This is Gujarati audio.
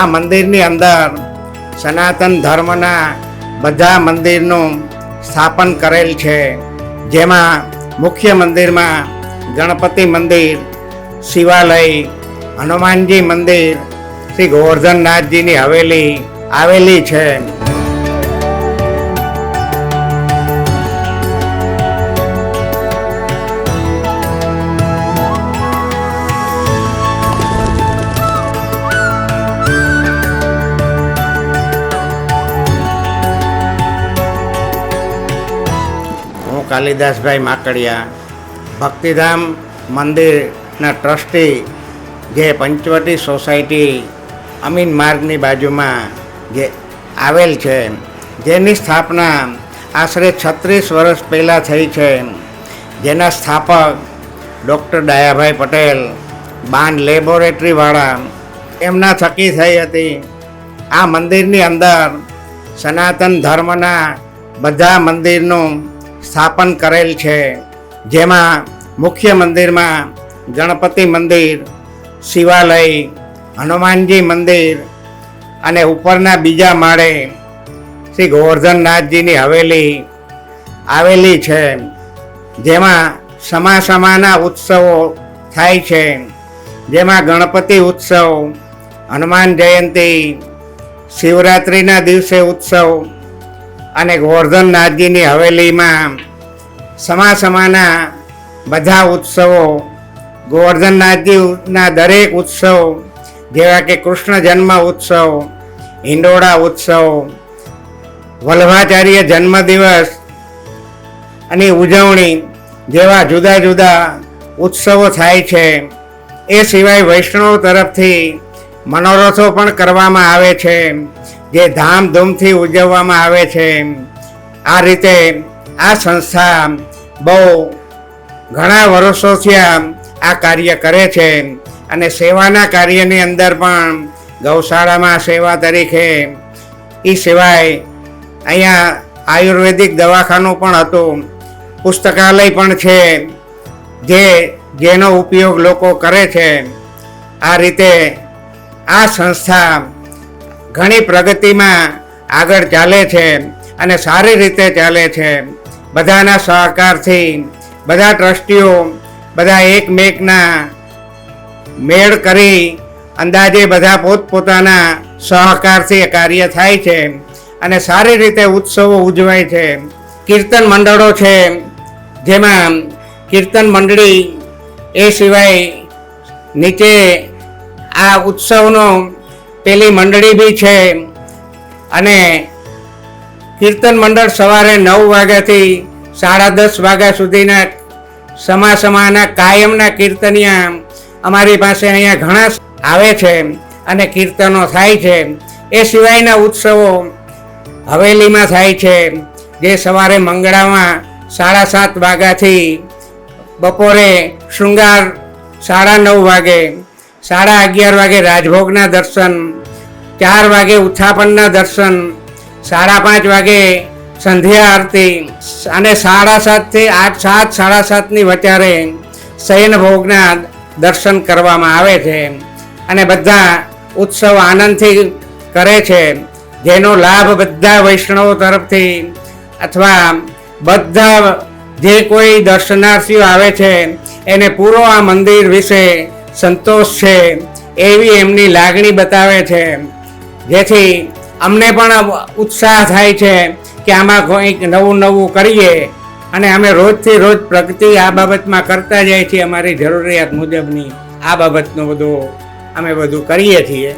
આ મંદિરની અંદર સનાતન ધર્મના બધા મંદિરનું સ્થાપન કરેલ છે. જેમાં મુખ્ય મંદિરમાં ગણપતિ મંદિર, શિવાલય, હનુમાનજી મંદિર, શ્રી ગોવર્ધનનાથજીની હવેલી આવેલી છે. કાલિદાસભાઈ માકડિયા, ભક્તિધામ મંદિરના ટ્રસ્ટી જે પંચવટી સોસાયટી અમીન માર્ગની બાજુમાં જે આવેલ છે, જેની સ્થાપના આશરે છત્રીસ વર્ષ પહેલાં થઈ છે, જેના સ્થાપક ડૉક્ટર ડાયાભાઈ પટેલ, બાન લેબોરેટરીવાળા, એમના થકી થઈ હતી. આ મંદિરની અંદર સનાતન ધર્મના બધા મંદિરનું સ્થાપન કરેલ છે, જેમાં મુખ્ય મંદિરમાં ગણપતિ મંદિર, શિવાલય, હનુમાનજી મંદિર અને ઉપરના બીજા માળે શ્રી ગોવર્ધનનાથજીની હવેલી આવેલી છે, જેમાં સમા સમાના ઉત્સવો થાય છે, જેમાં ગણપતિ ઉત્સવ, હનુમાન જયંતિ, શિવરાત્રિના દિવસે ઉત્સવ અને ગોવર્ધનનાથજીની હવેલીમાં સમા સમાના બધા ઉત્સવો ગોવર્ધનનાથજીના દરેક ઉત્સવ, જેવા કે કૃષ્ણ જન્મ ઉત્સવ, હિંડોળા ઉત્સવ વલ્ભાચાર્ય જન્મદિવસ અને ઉજવણી જેવા જુદા જુદા ઉત્સવો થાય છે. એ સિવાય વૈષ્ણવ તરફથી મનોરથો પણ કરવામાં આવે છે. જે ધામધૂમથી ઉજવવામાં આવે છે, આ રીતે આ સંસ્થા બહુ ઘણા વર્ષોથી આ કાર્ય કરે છે અને સેવાના કાર્યની અંદર પણ ગૌશાળામાં સેવા તરીકે એ સિવાય અહીંયા આયુર્વેદિક દવાખાનું પણ હતું, પુસ્તકાલય પણ છે, જે જેનો ઉપયોગ લોકો કરે છે. આ રીતે આ સંસ્થા ઘણી પ્રગતિમાં આગળ ચાલે છે અને સારી રીતે ચાલે છે. બધાના સહકારથી, બધા ટ્રસ્ટીઓ, બધા એકમેકના મેળ કરી અંદાજે બધા પોતપોતાના સહકારથી કાર્ય થાય છે અને સારી રીતે ઉત્સવો ઉજવાય છે. કીર્તન મંડળો છે, જેમાં કીર્તન મંડળી એ સિવાય નીચે આ ઉત્સવનો પેલી મંડળી બી છે. અને કીર્તન મંડળ સવારે નવ વાગ્યાથી સાડા દસ વાગ્યા સુધીના સમા સમાના કાયમના કીર્તનિયા અમારી પાસે અહીંયા ઘણા આવે છે અને કીર્તનો થાય છે. એ સિવાયના ઉત્સવો હવેલીમાં થાય છે. જે સવારે મંગળામાં સાડા સાત વાગ્યાથી બપોરે શૃંગાર સાડા નવ વાગે સાડા અગિયાર વાગે રાજભોગના દર્શન, ચાર વાગે ઉત્થાપનના દર્શન, સાડા પાંચ વાગે સંધ્યા આરતી અને સાડા સાતથી આઠ, સાત, સાડા સાતની વચારે શયન ભોગના દર્શન કરવામાં આવે છે અને બધા ઉત્સવ આનંદથી કરે છે. જેનો લાભ બધા વૈષ્ણવો તરફથી અથવા બધા જે કોઈ દર્શનાર્થીઓ આવે છે, એને પૂરો આ મંદિર વિશે સંતોષ છે, એવી એમની લાગણી બતાવે છે. જેથી અમને પણ ઉત્સાહ થાય છે કે આમાં કંઈક નવું નવું કરીએ અને અમે રોજથી રોજ પ્રગતિ આ બાબતમાં કરતા જાય છીએ અમારી જરૂરિયાત મુજબની. આ બાબતનું બધું અમે બધું કરીએ છીએ.